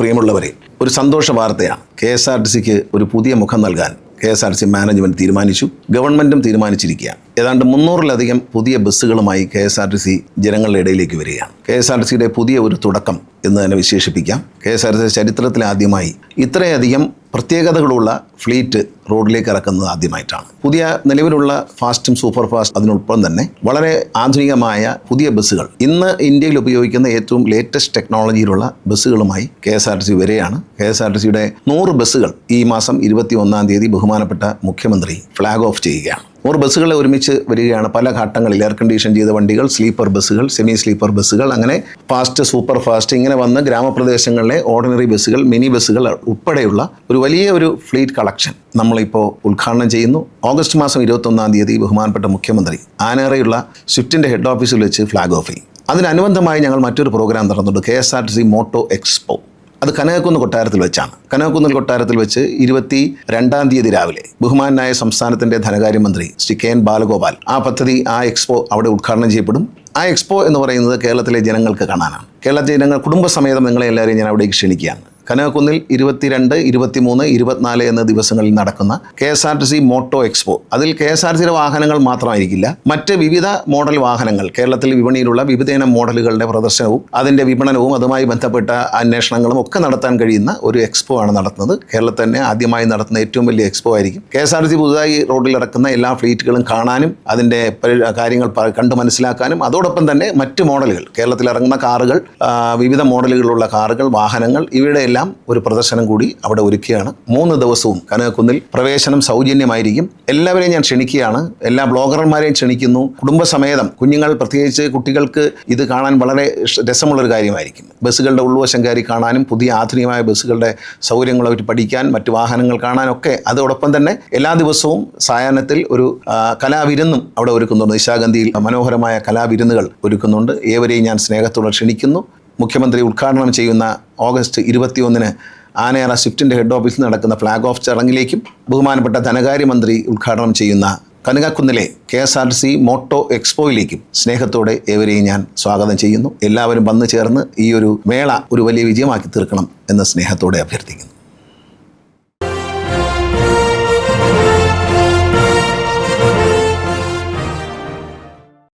പ്രിയമുള്ളവരെ ഒരു സന്തോഷ വാർത്തയാണ്. കെ എസ് ആർ ടി സിക്ക് ഒരു പുതിയ മുഖം നൽകാൻ K S R T C management തീരുമാനിച്ചു ഗവൺമെന്റും തീരുമാനിച്ചിരിക്കുകയാണ്. ഏതാണ്ട് മുന്നൂറിലധികം പുതിയ ബസ്സുകളുമായി K S R T C ജനങ്ങളുടെ ഇടയിലേക്ക് വരികയാണ്. കെ എസ് ആർ ടി സിയുടെ പുതിയ ഒരു തുടക്കം എന്ന് തന്നെ വിശേഷിപ്പിക്കാം. K S R T C ചരിത്രത്തിലാദ്യമായി ഇത്രയധികം പ്രത്യേകതകളുള്ള ഫ്ലീറ്റ് റോഡിലേക്ക് ഇറക്കുന്നത് ആദ്യമായിട്ടാണ്. പുതിയ നിലവിലുള്ള ഫാസ്റ്റും സൂപ്പർ ഫാസ്റ്റ് അതിനൊപ്പം തന്നെ വളരെ ആധുനികമായ പുതിയ ബസ്സുകൾ ഇന്ന് ഇന്ത്യയിൽ ഉപയോഗിക്കുന്ന ഏറ്റവും ലേറ്റസ്റ്റ് ടെക്നോളജിയിലുള്ള ബസ്സുകളുമായി K S R T C വരെയാണ്. കെ എസ് ആർ ടി സിയുടെ നൂറ് ബസ്സുകൾ ഈ മാസം ഇരുപത്തി ഒന്നാം തീയതി ബഹുമാനപ്പെട്ട മുഖ്യമന്ത്രി ഫ്ലാഗ് ഓഫ് ചെയ്യുകയാണ്. നൂറ് ബസ്സുകളെ ഒരുമിച്ച് വരികയാണ്. പല ഘട്ടങ്ങളിൽ എയർ കണ്ടീഷൻ ചെയ്ത വണ്ടികൾ സ്ലീപ്പർ ബസ്സുകൾ സെമി സ്ലീപ്പർ ബസ്സുകൾ അങ്ങനെ ഫാസ്റ്റ് സൂപ്പർ ഫാസ്റ്റ് ഇങ്ങനെ വന്ന് ഗ്രാമപ്രദേശങ്ങളിലെ ഓർഡിനറി ബസ്സുകൾ മിനി ബസ്സുകൾ ഉൾപ്പെടെയുള്ള ഒരു വലിയ ഒരു ഫ്ലീറ്റ് കളക്ഷൻ നമ്മളിപ്പോൾ ഉദ്ഘാടനം ചെയ്യുന്നു. ഓഗസ്റ്റ് മാസം ഇരുപത്തൊന്നാം തീയതി ബഹുമാനപ്പെട്ട മുഖ്യമന്ത്രി ആനേറയുള്ള സ്വിഫ്റ്റിന്റെ ഹെഡ് ഓഫീസിൽ വെച്ച് ഫ്ലാഗ് ഓഫ് ചെയ്യും. അതിനനുബന്ധമായി ഞങ്ങൾ മറ്റൊരു programme നടന്നുണ്ട് K S R T C moto expo. അത് കനകക്കുന്ന് കൊട്ടാരത്തിൽ വെച്ചാണ്. കനകക്കുന്നിൽ കൊട്ടാരത്തിൽ വെച്ച് ഇരുപത്തി രണ്ടാം തീയതി രാവിലെ ബഹുമാനായ സംസ്ഥാനത്തിന്റെ ധനകാര്യമന്ത്രി ശ്രീ കെ എൻ ബാലഗോപാൽ ആ പദ്ധതി ആ എക്സ്പോ അവിടെ ഉദ്ഘാടനം ചെയ്യപ്പെടും. ആ എക്സ്പോ എന്ന് പറയുന്നത് കേരളത്തിലെ ജനങ്ങൾക്ക് കാണാനാണ്. കേരളത്തിലെ ജനങ്ങൾ കുടുംബസമേതം നിങ്ങളെ എല്ലാവരെയും ഞാൻ അവിടേക്ക് ക്ഷണിക്കുകയാണ്. കനകക്കുന്നിൽ ഇരുപത്തിരണ്ട് ഇരുപത്തിമൂന്ന് ഇരുപത്തിനാല് എന്ന ദിവസങ്ങളിൽ നടക്കുന്ന K S R T C moto expo. അതിൽ കെ എസ് ആർ സിയുടെ വാഹനങ്ങൾ മാത്രമായിരിക്കില്ല മറ്റ് വിവിധ മോഡൽ വാഹനങ്ങൾ കേരളത്തിൽ വിപണിയിലുള്ള വിവിധയിനം മോഡലുകളുടെ പ്രദർശനവും അതിന്റെ വിപണനവും അതുമായി ബന്ധപ്പെട്ട അന്വേഷണങ്ങളും ഒക്കെ നടത്താൻ കഴിയുന്ന ഒരു എക്സ്പോ ആണ് നടത്തുന്നത്. കേരളത്തിൽ തന്നെ ആദ്യമായി നടത്തുന്ന ഏറ്റവും വലിയ എക്സ്പോ ആയിരിക്കും. K S R T C പുതുതായി റോഡിൽ ഇറക്കുന്ന എല്ലാ ഫ്ലീറ്റുകളും കാണാനും അതിന്റെ കാര്യങ്ങൾ കണ്ടു മനസ്സിലാക്കാനും അതോടൊപ്പം തന്നെ മറ്റ് മോഡലുകൾ കേരളത്തിൽ ഇറങ്ങുന്ന കാറുകൾ വിവിധ മോഡലുകളുള്ള കാറുകൾ വാഹനങ്ങൾ ഇവയുടെ ഒരു പ്രദർശനം കൂടി അവിടെ ഒരുക്കുകയാണ്. മൂന്ന് ദിവസവും കനകക്കുന്നിൽ പ്രവേശനം സൗജന്യമായിരിക്കും. എല്ലാവരെയും ഞാൻ ക്ഷണിക്കുകയാണ്. എല്ലാ ബ്ലോഗർമാരെയും ക്ഷണിക്കുന്നു. കുടുംബസമേതം കുഞ്ഞുങ്ങൾ പ്രത്യേകിച്ച് കുട്ടികൾക്ക് ഇത് കാണാൻ വളരെ രസമുള്ളൊരു കാര്യമായിരിക്കും. ബസ്സുകളുടെ ഉൾവശം കയറി കാണാനും പുതിയ ആധുനികമായ ബസ്സുകളുടെ സൗകര്യങ്ങളെ പഠിക്കാൻ മറ്റു വാഹനങ്ങൾ കാണാനൊക്കെ അതോടൊപ്പം തന്നെ എല്ലാ ദിവസവും സായാഹ്നത്തിൽ ഒരു കലാവിരുന്നും അവിടെ ഒരുക്കുന്നുണ്ട്. നിശാഗന്ധിയിൽ മനോഹരമായ കലാവിരുന്നുകൾ ഒരുക്കുന്നുണ്ട്. ഏവരെയും ഞാൻ സ്നേഹത്തോടെ ക്ഷണിക്കുന്നു. മുഖ്യമന്ത്രി ഉദ്ഘാടനം ചെയ്യുന്ന ഓഗസ്റ്റ് ഇരുപത്തിയൊന്നിന് ആനയറ സ്വിഫ്റ്റിന്റെ ഹെഡ് ഓഫീസിൽ നടക്കുന്ന ഫ്ലാഗ് ഓഫ് ചടങ്ങിലേക്കും ബഹുമാനപ്പെട്ട ധനകാര്യമന്ത്രി ഉദ്ഘാടനം ചെയ്യുന്ന കനകക്കുന്നിലെ K S R C moto എക്സ്പോയിലേക്കും സ്നേഹത്തോടെ ഏവരെയും ഞാൻ സ്വാഗതം ചെയ്യുന്നു. എല്ലാവരും വന്നു ചേർന്ന് ഈ ഒരു മേള ഒരു വലിയ വിജയമാക്കി തീർക്കണം എന്ന് സ്നേഹത്തോടെ അഭ്യർത്ഥിക്കുന്നു.